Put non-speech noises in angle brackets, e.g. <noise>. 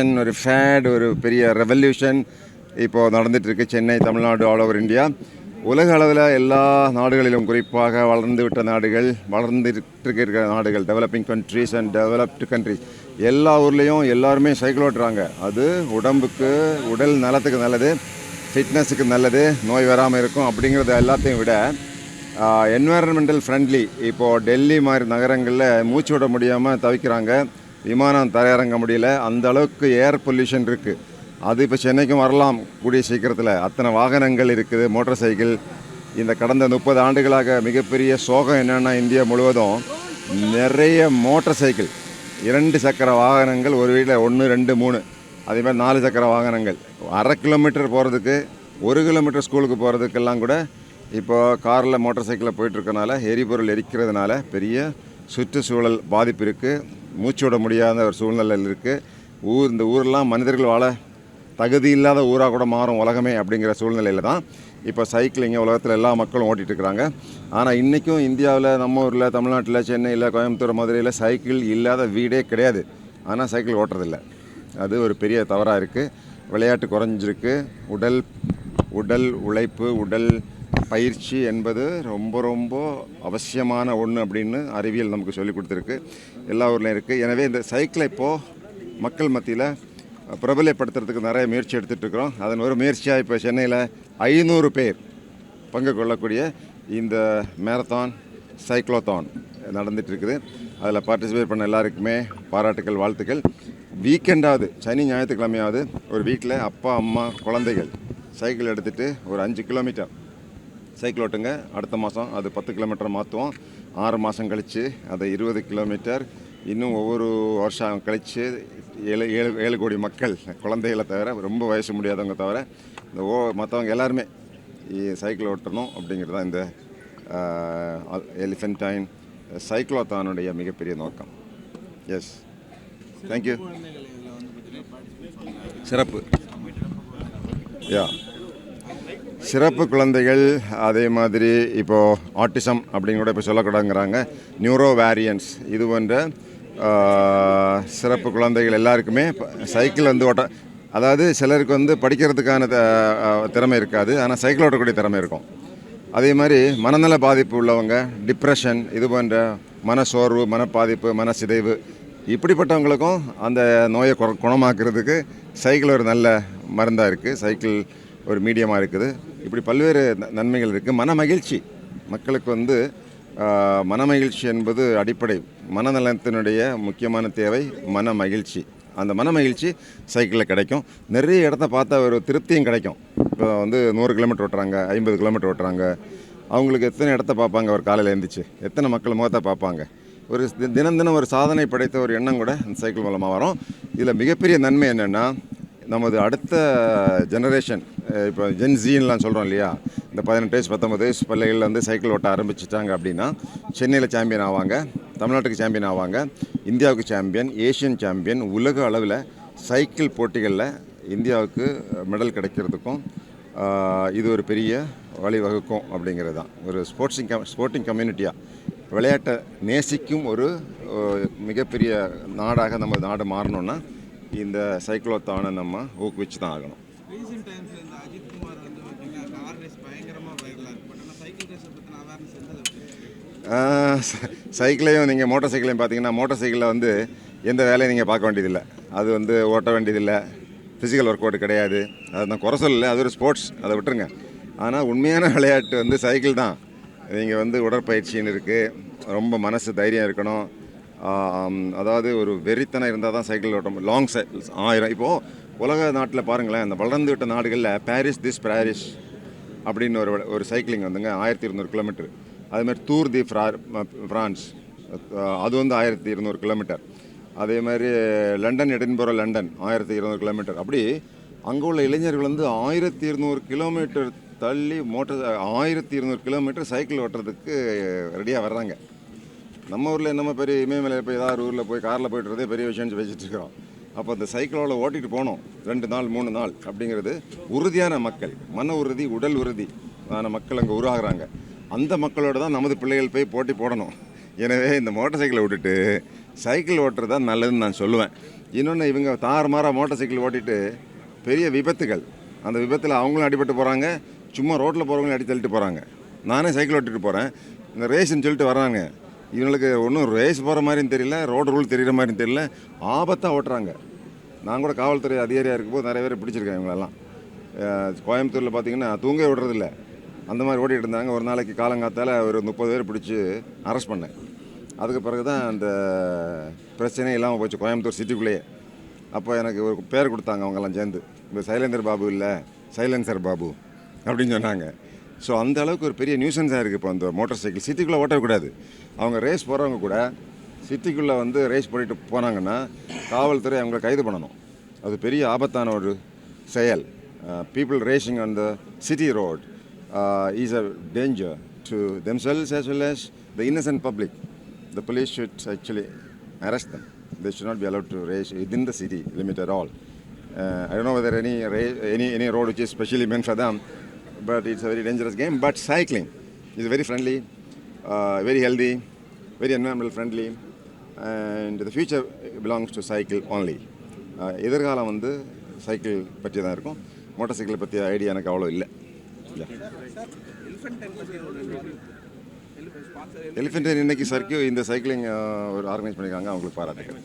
ஒரு ஃபேட் ஒரு பெரிய ரெவல்யூஷன் இப்போது நடந்துகிட்ருக்கு Chennai Tamil Nadu all over India உலக அளவில் எல்லா நாடுகளிலும் குறிப்பாக வளர்ந்து விட்ட நாடுகள் வளர்ந்துட்டு இருக்கிற நாடுகள் developing countries and developed countries எல்லா ஊர்லேயும் எல்லாருமே சைக்கிள் ஓட்டுறாங்க. அது உடம்புக்கு உடல் நலத்துக்கு நல்லது ஃபிட்னஸுக்கு நல்லது நோய் வராமல் இருக்கும் அப்படிங்கிறத எல்லாத்தையும் விட என்வாரன்மெண்டல் ஃப்ரெண்ட்லி இப்போது டெல்லி மாதிரி நகரங்களில் மூச்சு விட முடியாமல் தவிக்கிறாங்க. விமானம் தரையிறங்க முடியல. அந்த அளவுக்கு ஏர் பொல்யூஷன் இருக்குது அது இப்போ சென்னைக்கும் வரலாம் கூடிய சீக்கிரத்தில். அத்தனை வாகனங்கள் இருக்குது மோட்டார் சைக்கிள் இந்த கடந்த முப்பது ஆண்டுகளாக மிகப்பெரிய சோகம் என்னென்னா இந்தியா முழுவதும் நிறைய மோட்டார் சைக்கிள் இரண்டு சக்கர வாகனங்கள் ஒரு வீட்டில் ஒன்று ரெண்டு மூணு. அதே மாதிரி நாலு சக்கர வாகனங்கள். அரை கிலோமீட்டர் போகிறதுக்கு ஒரு கிலோமீட்டர் ஸ்கூலுக்கு போகிறதுக்கெல்லாம் கூட இப்போது காரில் மோட்டார் சைக்கிளில் போயிட்டுருக்கனால எரிபொருள் எரிக்கிறதுனால பெரிய சுற்றுச்சூழல் பாதிப்பு இருக்குது மூச்சு விட முடியாத ஒரு சூழ்நிலையில் இருக்குது ஊர் இந்த ஊரெல்லாம் மனிதர்கள் வாழ தகுதி இல்லாத ஊராக கூட மாறும் உலகமே அப்படிங்கிற சூழ்நிலையில் தான் இப்போ சைக்கிளிங்கை உலகத்தில் எல்லா மக்களும் ஓட்டிகிட்டு இருக்கிறாங்க. ஆனால் இன்றைக்கும் இந்தியாவில் நம்ம ஊரில் தமிழ்நாட்டில் சென்னையில் கோயம்புத்தூர் மதுரையில் சைக்கிள் இல்லாத வீடே கிடையாது. ஆனால் சைக்கிள் ஓட்டுறதில்ல. அது ஒரு பெரிய தவறாக இருக்குது விளையாட்டு குறைஞ்சிருக்கு. உடல் உடல் உழைப்பு உடல் பயிற்சி என்பது ரொம்ப ரொம்ப அவசியமான ஒன்று அப்படின்னு அறிவியல் நமக்கு சொல்லி கொடுத்துருக்கு. எல்லா ஊர்லேயும் இருக்குது எனவே இந்த சைக்கிளை இப்போது மக்கள் மத்தியில் பிரபலப்படுத்துறதுக்கு நிறைய முயற்சி எடுத்துகிட்டு இருக்கிறோம். அதன் ஒரு முயற்சியாக இப்போ சென்னையில் ஐநூறு பேர் பங்கு கொள்ளக்கூடிய இந்த மேரத்தான் சைக்ளோத்தான் நடந்துகிட்ருக்குது அதில் பார்ட்டிசிபேட் பண்ண எல்லாருக்குமே பாராட்டுக்கள் வாழ்த்துக்கள். வீக்கெண்டாவது சனி ஞாயிற்றுக்கிழமையாவது ஒரு வீட்டில் அப்பா அம்மா குழந்தைகள் சைக்கிள் எடுத்துகிட்டு ஒரு அஞ்சு கிலோமீட்டர் சைக்கிள் ஓட்டுங்க அடுத்த மாதம் அது பத்து கிலோமீட்டர் மாற்றுவோம் ஆறு மாதம் கழித்து அதை இருபது கிலோமீட்டர். இன்னும் ஒவ்வொரு வருஷம் கழித்து ஏழு ஏழு ஏழு கோடி மக்கள் குழந்தைகளை தவிர ரொம்ப வயசு முடியாதவங்க தவிர இந்த ஓ மற்றவங்க எல்லாருமே சைக்கிள் ஓட்டணும் அப்படிங்கிறது தான் இந்த எலிஃபென்டைன் சைக்ளோத்தானுடைய மிகப்பெரிய நோக்கம். எஸ் தேங்க்யூ சிறப்பு யா சிறப்பு குழந்தைகள் அதே மாதிரி இப்போது ஆட்டிசம் அப்படின்னு கூட இப்போ சொல்லக்கூடாதுங்கிறாங்க. நியூரோ வேரியன்ஸ் இது போன்ற சிறப்பு குழந்தைகள் எல்லாருக்குமே சைக்கிள் வந்து ஓட்ட அதாவது சிலருக்கு வந்து படிக்கிறதுக்கான த- திறமை இருக்காது. ஆனால் சைக்கிள் ஓட்டக்கூடிய திறமை இருக்கும். அதே மாதிரி மனநல பாதிப்பு உள்ளவங்க டிப்ரெஷன் இது போன்ற மனசோர்வு மனப்பாதிப்பு மனசிதைவு இப்படிப்பட்டவங்களுக்கும் அந்த நோயை குற குணமாக்குறதுக்கு சைக்கிள் ஒரு நல்ல மருந்தாக இருக்குது சைக்கிள் ஒரு மீடியமாக இருக்குது. இப்படி பல்வேறு நன்மைகள் இருக்குது மன மகிழ்ச்சி மக்களுக்கு வந்து மன மகிழ்ச்சி என்பது அடிப்படை. மனநலத்தினுடைய முக்கியமான தேவை மன மகிழ்ச்சி அந்த மன மகிழ்ச்சி சைக்கிளில் கிடைக்கும். நிறைய இடத்த பார்த்தா ஒரு திருப்தியும் கிடைக்கும். இப்போ வந்து நூறு கிலோமீட்டர் ஓட்டுறாங்க ஐம்பது கிலோமீட்டர் ஓட்டுறாங்க. அவங்களுக்கு எத்தனை இடத்த பார்ப்பாங்க? ஒரு காலையில் எழுந்திரிச்சு. எத்தனை மக்கள் முகத்தை பார்ப்பாங்க? ஒரு தினம் தினம் ஒரு சாதனை படைத்த ஒரு எண்ணம் கூட அந்த சைக்கிள் மூலமாக வரும். இதில் மிகப்பெரிய நன்மை என்னென்னா நமது அடுத்த ஜெனரேஷன் இப்போ ஜென்ஜின்லாம் சொல்கிறோம் இல்லையா? இந்த பதினெட்டு வயசு பத்தொம்பது வயசு பிள்ளைகள் வந்து சைக்கிள் ஓட்ட ஆரம்பிச்சிட்டாங்க அப்படின்னா சென்னையில் சாம்பியன் ஆவாங்க தமிழ்நாட்டுக்கு சாம்பியன் ஆவாங்க இந்தியாவுக்கு சாம்பியன் ஏஷியன் சாம்பியன் உலக அளவில் சைக்கிள் போட்டிகளில் இந்தியாவுக்கு மெடல் கிடைக்கிறதுக்கும் இது ஒரு பெரிய வழிவகுக்கும் அப்படிங்கிறது தான். ஒரு ஸ்போர்ட்ஸிங் கம் ஸ்போர்ட்டிங் கம்யூனிட்டியாக விளையாட்டை நேசிக்கும் ஒரு மிகப்பெரிய நாடாக நம்ம நாடு மாறணும்னா இந்த சைக்ளோத்தானை நம்ம ஊக்குவிச்சு தான் ஆகணும் சைக்கிளையும் நீங்கள் மோட்டார் சைக்கிளையும் பார்த்தீங்கன்னா மோட்டார் சைக்கிளில் வந்து எந்த வேலையும் நீங்கள் பார்க்க வேண்டியதில்லை. அது வந்து ஓட்ட வேண்டியதில்லை. ஃபிசிக்கல் ஒர்க் அவுட் கிடையாது. அது நான் குறை சொல்லலை. அது ஒரு ஸ்போர்ட்ஸ் அதை விட்டுருங்க. ஆனால் உண்மையான <laughs> விளையாட்டு வந்து சைக்கிள் தான். நீங்கள் வந்து உடற்பயிற்சின்னு இருக்குது ரொம்ப மனசு தைரியம் இருக்கணும். அதாவது ஒரு வெறித்தனம் இருந்தால் தான் சைக்கிள் ஓட்ட முடியும். லாங் சை ஆயிரம். இப்போது உலக நாட்டில் பாருங்களேன் அந்த வளர்ந்து விட்ட நாடுகளில் பாரிஸ் திஸ் பாரிஸ் அப்படின்னு ஒரு ஒரு சைக்கிளிங் வந்துங்க ஆயிரத்தி இருநூறு கிலோமீட்டர் அதேமாதிரி தூர் தி ஃப்ரா ஃப்ரான்ஸ் அது வந்து ஆயிரத்தி இருநூறு கிலோமீட்டர் அதே மாதிரி லண்டன் எடின்பரோ லண்டன் ஆயிரத்தி இருநூறு கிலோமீட்டர் அப்படி அங்கே உள்ள இளைஞர்கள் வந்து ஆயிரத்தி இருநூறு கிலோமீட்டர் தள்ளி மோட்டர் ஆயிரத்தி இருநூறு கிலோமீட்டர் சைக்கிள் ஓட்டுறதுக்கு ரெடியாக வர்றாங்க. நம்ம ஊரில் என்னமோ பெரிய இமயமலையில் போய் ஏதாவது ஊரில் போய் காரில் போய்ட்டுறதே பெரிய விஷயம்னு வச்சுட்டு இருக்கிறோம். அப்போ அந்த சைக்கிளோட ஓட்டிகிட்டு போனோம். ரெண்டு நாள் மூணு நாள் அப்படிங்கிறது உறுதியான மக்கள் மன உறுதி உடல் உறுதி. ஆன மக்கள் அங்கே உருவாகிறாங்க. அந்த மக்களோட தான் நமது பிள்ளைகள் போய் போட்டி போடணும். எனவே இந்த மோட்டார் சைக்கிளை விட்டுட்டு சைக்கிள் ஓட்டுறது தான் நல்லதுன்னு நான் சொல்லுவேன். இன்னொன்று இவங்க தாறுமாறாக மோட்டார் சைக்கிள் ஓட்டிட்டு பெரிய விபத்துகள். அந்த விபத்தில் அவங்களும் அடிபட்டு போகிறாங்க சும்மா ரோட்டில் போகிறவங்களும் அடி தள்ளிட்டு போகிறாங்க நானே சைக்கிள் ஓட்டிட்டு போகிறேன் இந்த ரேஸ்ன்னு சொல்லிட்டு வர்றாங்க இவங்களுக்கு ஒன்றும் ரேஸ் போகிற மாதிரியும் தெரியல ரோடு ரூல் தெரிகிற மாதிரியும் தெரியல. ஆபத்தாக ஓட்டுறாங்க. நான் கூட காவல்துறை அதிகாரியாக இருக்கும்போது நிறைய பேர் பிடிச்சிருக்கேன் இவங்களெல்லாம். கோயம்புத்தூரில் பார்த்தீங்கன்னா தூங்க விடுறதில்ல. அந்த மாதிரி ஓட்டிகிட்டு இருந்தாங்க. ஒரு நாளைக்கு காலங்காத்தால் ஒரு முப்பது பேர் பிடிச்சி அரெஸ்ட் பண்ணேன். அதுக்கு பிறகு தான் அந்த பிரச்சனையே இல்லாமல் போச்சு கோயம்புத்தூர் சிட்டிக்குள்ளேயே. அப்போ எனக்கு ஒரு பேர் கொடுத்தாங்க அவங்கெல்லாம் சேர்ந்து. இப்போ சைலேந்தர் பாபு இல்லை சைலன்சர் பாபு அப்படின்னு சொன்னாங்க. ஸோ அந்த அளவுக்கு ஒரு பெரிய நியூசன்ஸாக இருக்குது இப்போ அந்த மோட்டார் சைக்கிள் சிட்டிக்குள்ளே ஓட்டக்கூடாது அவங்க ரேஸ் போகிறவங்க கூட சிட்டிக்குள்ளே வந்து ரேஸ் பண்ணிட்டு போனாங்கன்னா காவல்துறை அவங்கள கைது பண்ணணும் அது பெரிய ஆபத்தான ஒரு செயல் people racing on the city road is a danger to themselves as well as the innocent public the police should actually arrest them the should not be allowed to race it in the city limit at all I don't know whether any ray any any road வச்சு specially men for them but it's a very dangerous game. But cycling is very friendly, uh, very healthy, very environmental friendly, and the future belongs to cycle only. எதிர்காலம் வந்து cycle பற்றி தான் இருக்கும் motor cycle பற்றிய idea எனக்கு அவ்வளோ இல்லை elephant பற்றி ஒரு எலிஃபென்ட் இன்னைக்கு சர்க்கியூ இந்த சைக்கிளிங் ஒரு ஆர்கனைஸ் பண்ணியிருக்காங்க அவங்களுக்கு பாராட்டுகள்